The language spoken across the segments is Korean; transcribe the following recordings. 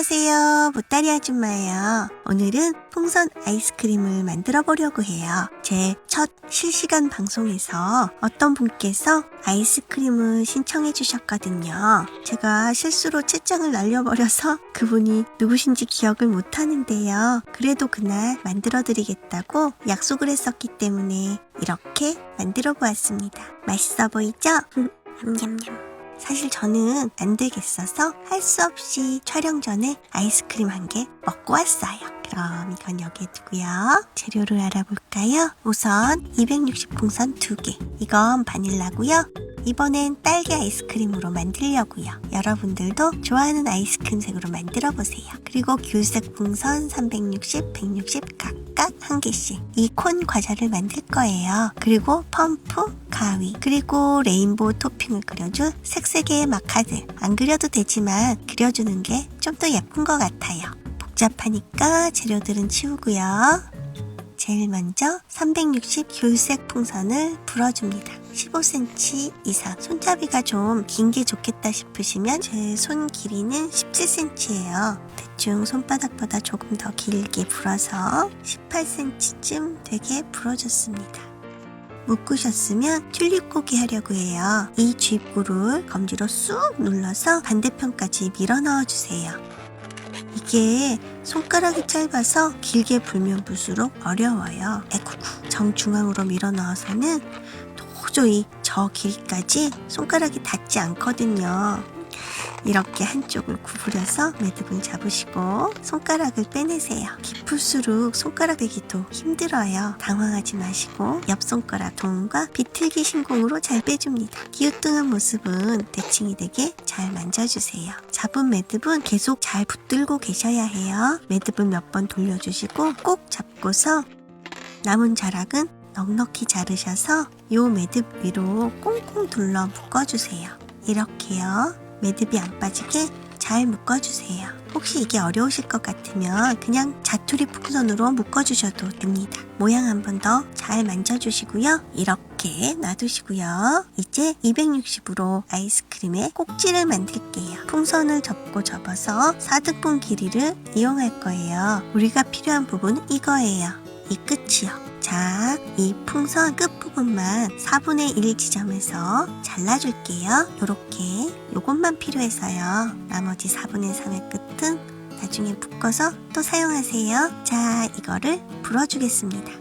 안녕하세요. 보따리 아줌마예요. 오늘은 풍선 아이스크림을 만들어 보려고 해요. 제 첫 실시간 방송에서 어떤 분께서 아이스크림을 신청해 주셨거든요. 제가 실수로 채장을 날려버려서 그분이 누구신지 기억을 못 하는데요. 그래도 그날 만들어 드리겠다고 약속을 했었기 때문에 이렇게 만들어 보았습니다. 맛있어 보이죠? 냠냠냠. 사실 저는 안 되겠어서 할 수 없이 촬영 전에 아이스크림 한 개 먹고 왔어요. 그럼 이건 여기에 두고요. 재료를 알아볼까요? 우선 260풍선 2개. 이건 바닐라고요. 이번엔 딸기 아이스크림으로 만들려고요. 여러분들도 좋아하는 아이스크림 색으로 만들어 보세요. 그리고 귤색 풍선 360, 160 각각 한 개씩. 이 콘 과자를 만들 거예요. 그리고 펌프, 가위, 그리고 레인보우 토핑을 그려줄 색색의 마카드. 안 그려도 되지만 그려주는 게 좀 더 예쁜 것 같아요. 복잡하니까 재료들은 치우고요. 제일 먼저 360 귤색 풍선을 불어줍니다. 15cm 이상. 손잡이가 좀 긴 게 좋겠다 싶으시면 제 손 길이는 17cm예요. 대충 손바닥보다 조금 더 길게 불어서 18cm쯤 되게 불어줬습니다. 묶으셨으면 튤립고기 하려고 해요. 이 쥐뿔을 검지로 쑥 눌러서 반대편까지 밀어 넣어주세요. 이게 손가락이 짧아서 길게 불면 불수록 어려워요. 에쿠쿠 정중앙으로 밀어 넣어서는 도저히 저 길이까지 손가락이 닿지 않거든요. 이렇게 한쪽을 구부려서 매듭을 잡으시고 손가락을 빼내세요. 깊을수록 손가락 대기도 힘들어요. 당황하지 마시고 옆 손가락 동과 비틀기 신공으로 잘 빼줍니다. 기우뚱한 모습은 대칭이 되게 잘 만져주세요. 잡은 매듭은 계속 잘 붙들고 계셔야 해요. 매듭을 몇 번 돌려주시고 꼭 잡고서 남은 자락은 넉넉히 자르셔서 요 매듭 위로 꽁꽁 둘러 묶어주세요. 이렇게요. 매듭이 안 빠지게 잘 묶어주세요. 혹시 이게 어려우실 것 같으면 그냥 자투리 풍선으로 묶어주셔도 됩니다. 모양 한 번 더 잘 만져주시고요. 이렇게 놔두시고요. 이제 260으로 아이스크림의 꼭지를 만들게요. 풍선을 접고 접어서 4등분 길이를 이용할 거예요. 우리가 필요한 부분은 이거예요. 이 끝이요. 자, 이 풍선 끝부분만 4분의 1 지점에서 잘라줄게요. 요렇게 요것만 필요해서요. 나머지 4분의 3의 끝은 나중에 묶어서 또 사용하세요. 자, 이거를 불어주겠습니다.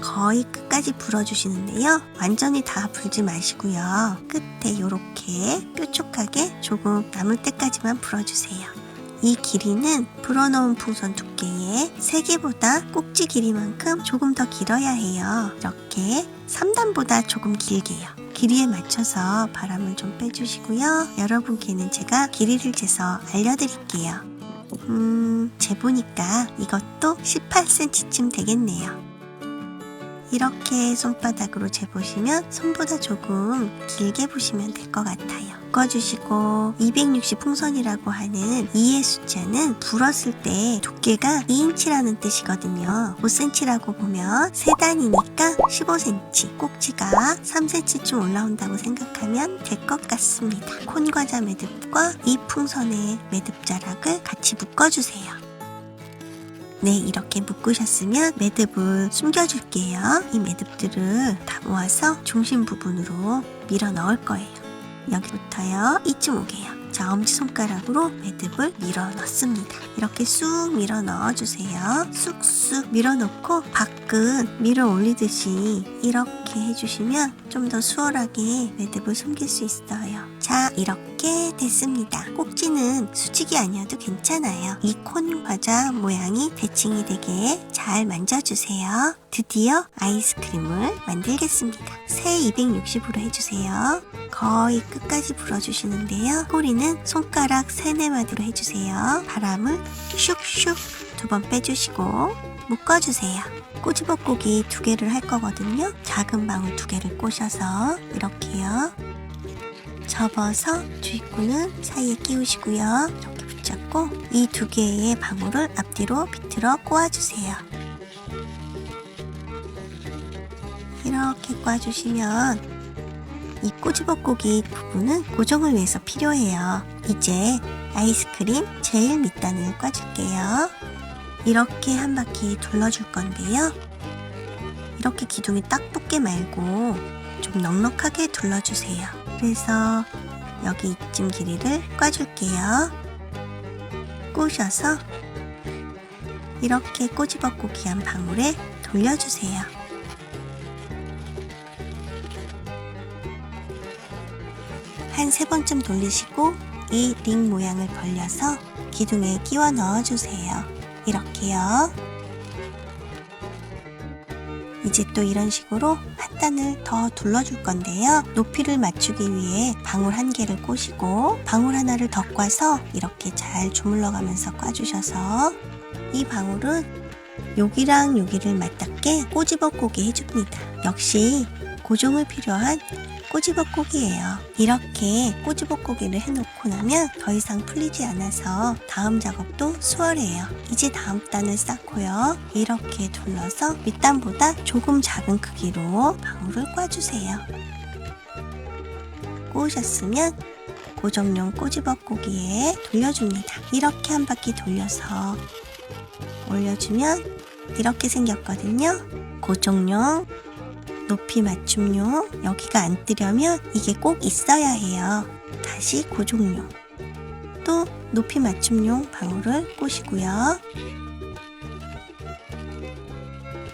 거의 끝까지 불어주시는데요. 완전히 다 불지 마시고요. 끝에 요렇게 뾰족하게 조금 남을 때까지만 불어주세요. 이 길이는 불어넣은 풍선 두께의 3개보다 꼭지 길이만큼 조금 더 길어야 해요. 이렇게 3단보다 조금 길게요. 길이에 맞춰서 바람을 좀 빼주시고요. 여러분께는 제가 길이를 재서 알려드릴게요. 음, 재보니까 이것도 18cm쯤 되겠네요. 이렇게 손바닥으로 재보시면 손보다 조금 길게 보시면 될 것 같아요. 묶어주시고 260 풍선이라고 하는 2의 숫자는 불었을 때 두께가 2인치라는 뜻이거든요. 5cm라고 보면 3단이니까 15cm 꼭지가 3cm쯤 올라온다고 생각하면 될 것 같습니다. 콘과자 매듭과 이 풍선의 매듭 자락을 같이 묶어주세요. 네, 이렇게 묶으셨으면 매듭을 숨겨줄게요. 이 매듭들을 다 모아서 중심 부분으로 밀어 넣을 거예요. 여기부터요, 이쯤 오게요. 자, 엄지손가락으로 매듭을 밀어 넣습니다. 이렇게 쑥 밀어 넣어주세요. 쑥쑥 밀어 넣고 밖은 밀어 올리듯이 이렇게 해주시면 좀 더 수월하게 매듭을 숨길 수 있어요. 자, 이렇게 됐습니다. 꼭지는 수직이 아니어도 괜찮아요. 이 콘 과자 모양이 대칭이 되게 잘 만져주세요. 드디어 아이스크림을 만들겠습니다. 새 260으로 해주세요. 거의 끝까지 불어주시는데요. 꼬리는 손가락 3, 4마디로 해주세요. 바람을 슉슉 두 번 빼주시고 묶어주세요. 꼬집어꼬기 두 개를 할 거거든요. 작은 방울 두 개를 꼬셔서 이렇게요. 접어서 주입구는 사이에 끼우시고요. 이렇게 붙잡고 이 두 개의 방울을 앞뒤로 비틀어 꼬아주세요. 이렇게 꽈주시면 이 꼬집어꼬기 부분은 고정을 위해서 필요해요. 이제 아이스크림 제일 밑단을 꽈줄게요. 이렇게 한 바퀴 둘러줄 건데요. 이렇게 기둥이 딱 붙게 말고 좀 넉넉하게 둘러주세요. 그래서 여기 이쯤 길이를 꽈줄게요. 꼬셔서 이렇게 꼬집어꼬기 한 방울에 돌려주세요. 한 세 번쯤 돌리시고 이 링 모양을 벌려서 기둥에 끼워 넣어주세요. 이렇게요. 이제 또 이런 식으로 한 단을 더 둘러줄 건데요. 높이를 맞추기 위해 방울 한 개를 꼬시고 방울 하나를 더 꽈서 이렇게 잘 주물러가면서 꽈주셔서 이 방울은 여기랑 여기를 맞닿게 꼬집어꼬기 해줍니다. 역시 고정을 필요한 꼬집어꼬기예요. 이렇게 꼬집어꼬기를 해놓고 나면 더 이상 풀리지 않아서 다음 작업도 수월해요. 이제 다음 단을 쌓고요. 이렇게 둘러서 밑단보다 조금 작은 크기로 방울을 꽈주세요. 꼬우셨으면 고정용 꼬집어꼬기에 돌려줍니다. 이렇게 한 바퀴 돌려서 올려주면 이렇게 생겼거든요. 고정용 높이 맞춤용 여기가 안 뜨려면 이게 꼭 있어야 해요. 다시 고정용 또 높이 맞춤용 방울을 꼬시고요.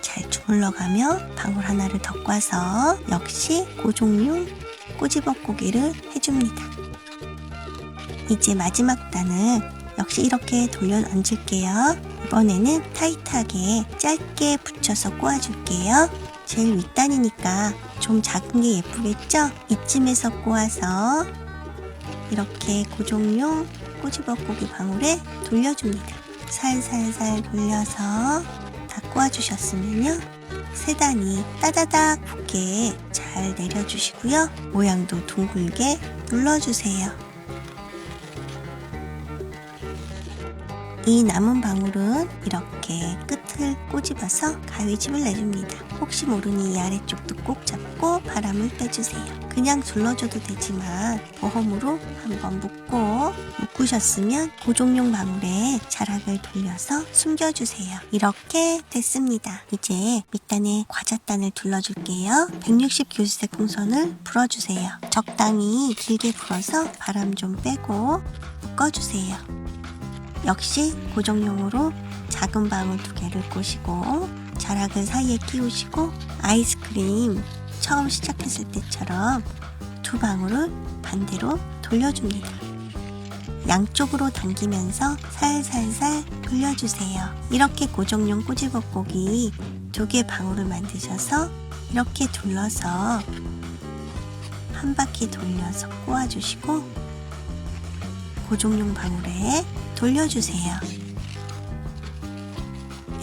잘 주물러가며 방울 하나를 더 꽈서 역시 고정용 꼬집어 꼬기를 해줍니다. 이제 마지막 단은 역시 이렇게 돌려 얹을게요. 이번에는 타이트하게 짧게 붙여서 꼬아줄게요. 제일 윗단이니까 좀 작은 게 예쁘겠죠? 이쯤에서 꼬아서 이렇게 고정용 꼬집어꼬기 방울에 돌려줍니다. 살살살 돌려서 다 꼬아주셨으면요. 세 단이 따다닥 붙게 잘 내려주시고요. 모양도 둥글게 눌러주세요. 이 남은 방울은 이렇게 끝을 꼬집어서 가위집을 내줍니다. 혹시 모르니 이 아래쪽도 꼭 잡고 바람을 빼주세요. 그냥 둘러줘도 되지만 보험으로 한번 묶고 묶으셨으면 고정용 방울에 자락을 돌려서 숨겨주세요. 이렇게 됐습니다. 이제 밑단에 과자단을 둘러줄게요. 160 교수색 풍선을 불어주세요. 적당히 길게 불어서 바람 좀 빼고 묶어주세요. 역시 고정용으로 작은 방울 두 개를 꼬시고 자락을 사이에 끼우시고 아이스크림 처음 시작했을 때처럼 두 방울을 반대로 돌려줍니다. 양쪽으로 당기면서 살살살 돌려주세요. 이렇게 고정용 꼬집어꼬기 두 개 방울을 만드셔서 이렇게 둘러서 한 바퀴 돌려서 꼬아주시고 고정용 방울에 돌려주세요.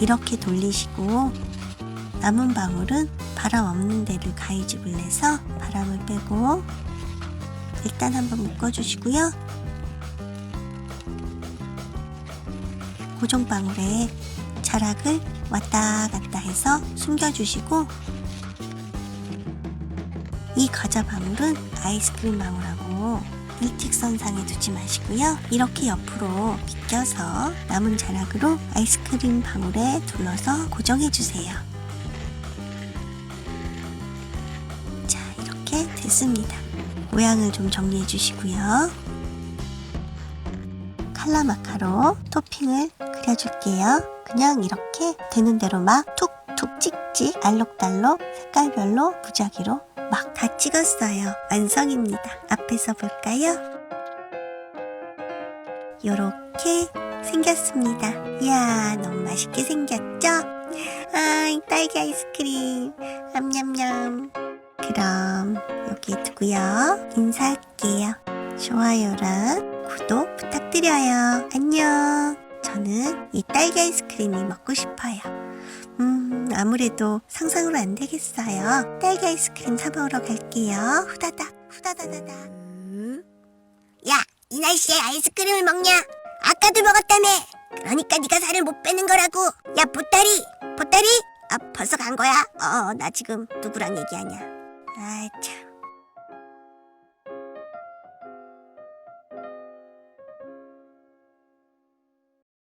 이렇게 돌리시고 남은 방울은 바람 없는 데를 가위집을 내서 바람을 빼고 일단 한번 묶어주시고요. 고정 방울에 자락을 왔다 갔다 해서 숨겨주시고 이 과자 방울은 아이스크림 방울하고 일직선상에 두지 마시고요. 이렇게 옆으로 비껴서 남은 자락으로 아이스크림 방울에 둘러서 고정해주세요. 자, 이렇게 됐습니다. 모양을 좀 정리해 주시고요. 칼라 마카로 토핑을 그려줄게요. 그냥 이렇게 되는 대로 막 툭툭 찍찍 알록달록 색깔별로 무작위로 막 다 찍었어요. 완성입니다. 앞에서 볼까요? 요렇게 생겼습니다. 이야, 너무 맛있게 생겼죠? 아, 딸기 아이스크림. 냠냠냠. 그럼 여기 두고요. 인사할게요. 좋아요랑 구독 부탁드려요. 안녕. 저는 이 딸기 아이스크림이 먹고 싶어요. 음, 아무래도 상상으로 안 되겠어요. 딸기 아이스크림 사 먹으러 갈게요. 후다닥, 후다다다다. 야, 이 날씨에 아이스크림을 먹냐? 아까도 먹었다며. 그러니까 네가 살을 못 빼는 거라고. 야, 보따리, 보따리. 아, 벌써 간 거야? 어, 나 지금 누구랑 얘기하냐? 아, 참.